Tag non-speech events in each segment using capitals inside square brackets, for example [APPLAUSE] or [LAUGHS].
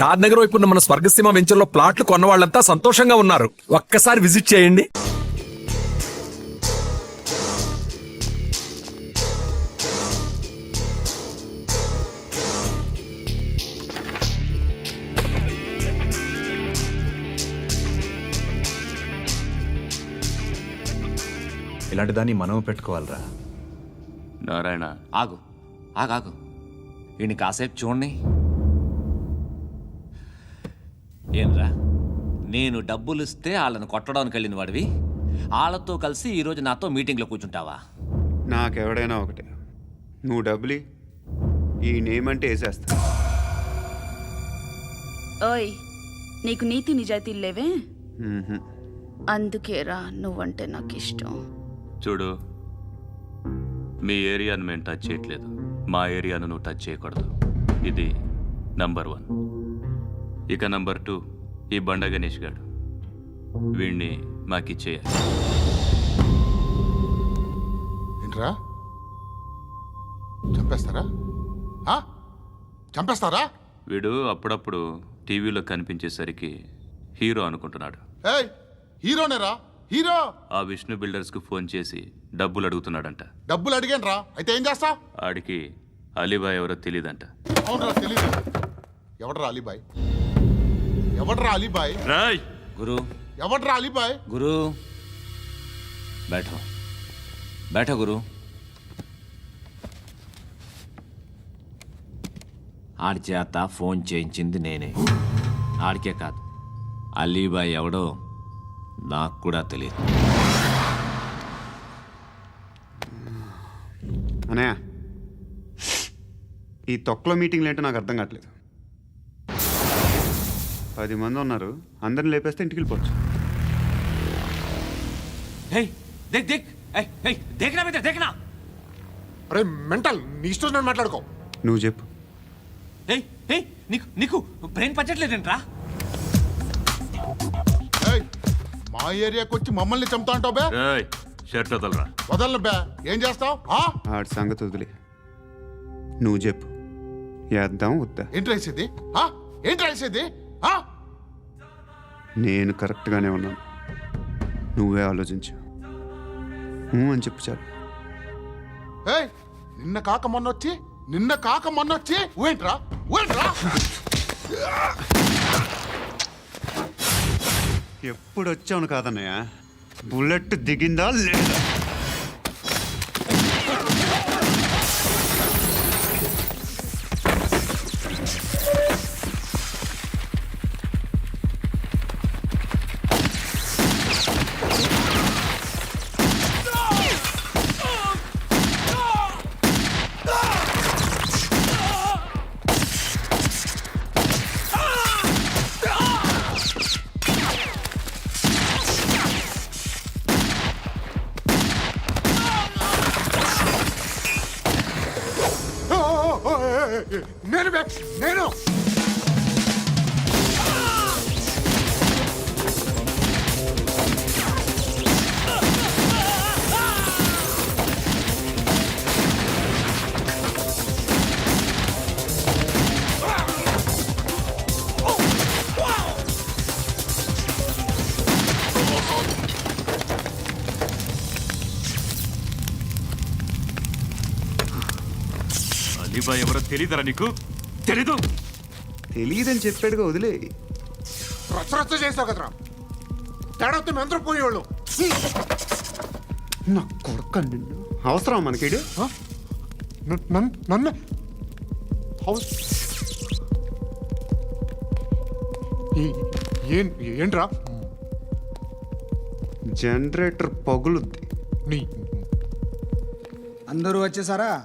షాద్ నగర్ వైపు ఉన్న మన స్వర్గసీమ వెంచర్లో ప్లాట్లు కొన్న వాళ్ళంతా సంతోషంగా ఉన్నారు. ఒక్కసారి విజిట్ చేయండి. ఇలాంటి దాన్ని మనం పెట్టుకోవాలిరా. నారాయణ ఆగు. ఆగాగు ఈయన కాసేపు చూడండి. ఏంరా నేను డబ్బులు ఇస్తే వాళ్ళని కొట్టడానికి వెళ్ళిన వాడివి. వాళ్ళతో కలిసి ఈరోజు నాతో మీటింగ్లో కూర్చుంటావా? నాకెవడైనా ఒకటే. నువ్వు డబ్బులి ఈ నేమ్ అంటే వేసేస్తా. ఓయ్ నీకు నీతి నిజాయితీలు లేవే. అందుకేరా నువ్వంటే నాకు ఇష్టం చూడు మీ ఏరియాను మేము టచ్ చేయట్లేదు. మా ఏరియాను నువ్వు టచ్ చేయకూడదు. ఇది నంబర్ వన్ ఇక నంబర్ టూ ఈ బండ గణేష్ గాడు. వీణ్ణి మాకిచ్చేయాలి. ఏంట్రా? చంపేస్తారా? ఆ? చంపేస్తారా? వీడు అప్పుడప్పుడు టీవీలో కనిపించేసరికి హీరో అనుకుంటున్నాడు. ఏయ్ హీరోనేరా? హీరో! ఆ విష్ణు బిల్డర్స్కు ఫోన్ చేసి డబ్బులు అడుగుతున్నాడంట. డబ్బులు అడిగాను రా అయితే ఏం చేస్తా? ఆడికి అలీబాయ్ ఎవరో తెలియదంట అవునరా తెలీదు. ఎవడరా అలీబాయ్? ఎవడరా అలీబాయ్? రాయ్. గురు. ఎవడరా అలీబాయ్? గురు. బైఠో. బైఠో గురు. ఆడి చేత ఫోన్ చేయించింది నేనే. ఆడికే కాదు. అలీబాయ్ ఎవడో నాకు కూడా తెలియదు. అనయ్య ఈ తొక్కలో మీటింగ్లు ఏంటో నాకు అర్థం కావట్లేదు. పది మంది ఉన్నారు. అందరిని లేపేస్తే ఇంటికి వెళ్ళిపోవచ్చు. హే దేక్ దేక్. ఏయ్ ఏయ్ దేకనా మీద దేకనా అరే మెంటల్ నీ ఇష్టం నేను మాట్లాడుకో. నువ్వు చెప్పు. ఏయ్ ఏయ్ నీకు నీకు బ్రెయిన్ పచ్చట్లేదంట్రా ఏయ్ మా ఏరియాకి వచ్చి మమ్మల్ని చంపుతా అంటావు బే? షర్ట్ వదలరా. వదలను బే. ఏం చేస్తావు? ఆడి సంగతి వదిలే. నువ్వు చెప్పు. వేద్దాం వద్దా? ఏంటి రాసేది ఆ? ఏంటి రాసేది ఆ? నేను కరెక్ట్గానే ఉన్నాను. నువ్వే ఆలోచించు. అని చెప్పు చాలు. ఏయ్ నిన్న కాక మొన్న వచ్చి నిన్న కాక మొన్న వచ్చి ఊయంట్రా ఊయంట్రా. ఎప్పుడు వచ్చావును కాదన్నయ్య? బుల్లెట్ దిగిందా లేదా? నేను నేను అలీబాయ్ ఎవరో తెలియదరా నీకు? తెలీదు. తెలియదని చెప్పాడుగా వదిలే. రచ్చ రచ్చ చేసావు కదరా. తేడా వస్తే మెంతరం పోయేవాళ్ళు. నా కొడుక నిన్ను. అవసరం? న- నన్ను ఏంట్రా? జనరేటర్ పగులుద్ది. నీ అందరూ వచ్చేసారా?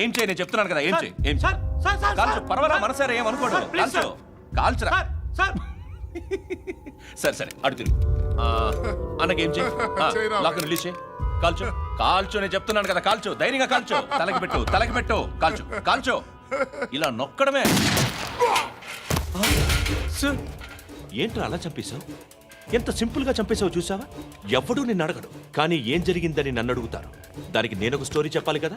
ఏం చేయి? నేను చెప్తున్నాను కదా ఏం చేయి? ఏం చేయి? సార్ సార్ సార్ కాల్చు పర్వాలా మనసారా ఏం అనుకోడు. కాల్చు కాల్చురా? Sir sir. [LAUGHS] సరే సరే అడు తిరుగు. ఆ, అన్నకేం చేయి. [LAUGHS] లాక్ రిలీజ్ చేయి. కాల్చు. కాల్చు నేను చెప్తున్నాను కదా కాల్చు. ధైర్యంగా కాల్చు. తలకి పెట్టు తలకి పెట్టు. కాల్చు కాల్చు. ఇలా నొక్కడమే. సార్, ఏంట్రా అలా చంపేశావు? ఎంత సింపుల్గా చంపేశావు చూసావా? ఎవడూ నిన్ను అడగడు. కానీ ఏం జరిగిందని నన్ను అడుగుతారు. దానికి నేను ఒక స్టోరీ చెప్పాలి కదా?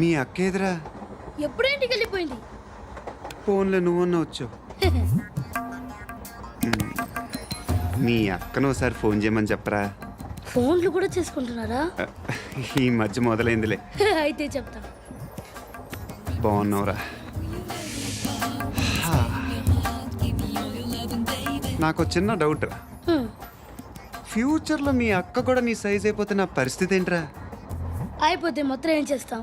మీ అక్క ఎదురా ఎప్పుడు ఇంటికి వెళ్ళిపోయింది. ఫోన్లో నువ్వన్నా వచ్చావు. [LAUGHS] మీ అక్కను ఒకసారి ఫోన్ చేయమని చెప్పరా? ఫోన్లు కూడా చేసుకుంటున్నారా? ఈ మధ్య మొదలైందిలే. [LAUGHS] అయితే చెప్తా. బాగున్నావురా. నాకు చిన్న డౌట్ రా ఫ్యూచర్లో మీ అక్క కూడా నీ సైజ్ అయిపోతే నా పరిస్థితి ఏంట్రా? అయిపోతే మొత్తం ఏం చేస్తాం?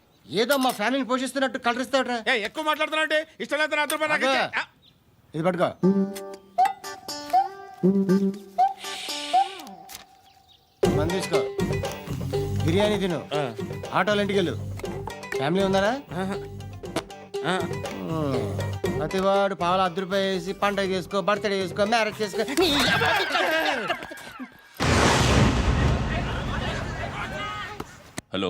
ఏదో మా ఫ్యామిలీని పోషిస్తున్నట్టు కలరిస్తావుట్రా ఏయ్, ఎక్కువ మాట్లాడుతున్నావు అంటే ఇష్టం లేదు నాకు ఇచ్చే. ఆ, ఇది పట్టుకో. మంది తీసుకో. బిర్యానీ తిను. ఆటోలు ఇంటికి వెళ్ళు. ఫ్యామిలీ ఉన్నారా ఆ. మ్మ్. ప్రతివాడు పావులు అర్ధ రూపాయి వేసి పండగ చేసుకో బర్త్డే చేసుకో మ్యారేజ్ చేసుకో. నీ హలో.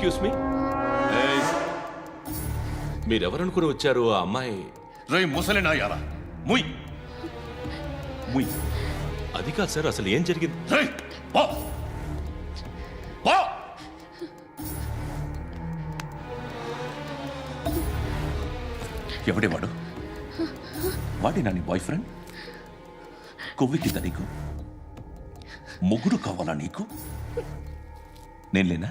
ఎక్స్క్యూజ్ మీ మీరెవరనుకుని వచ్చారు ఆ అమ్మాయి? రేయ్ ముసలి నాయాల ముయ్. ముయ్. అది కాదు సార్ అసలు ఏం జరిగింది? రేయ్, పో. పో. ఎవడే వాడు? వాడి నా నీ బాయ్ ఫ్రెండ్ కొవ్వికిద్ద నీకు? మొగుడు కావాలా నీకు? నేను లేనా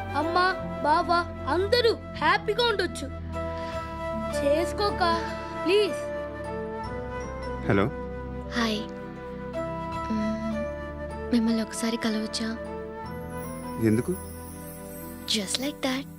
అమ్మ బావ అందరూ హ్యాపీగా ఉండొచ్చు. చేసుకోక ప్లీజ్. హలో. హాయ్. మిమ్మల్ని ఒకసారి కలవచ్చా? ఎందుకు? Just like that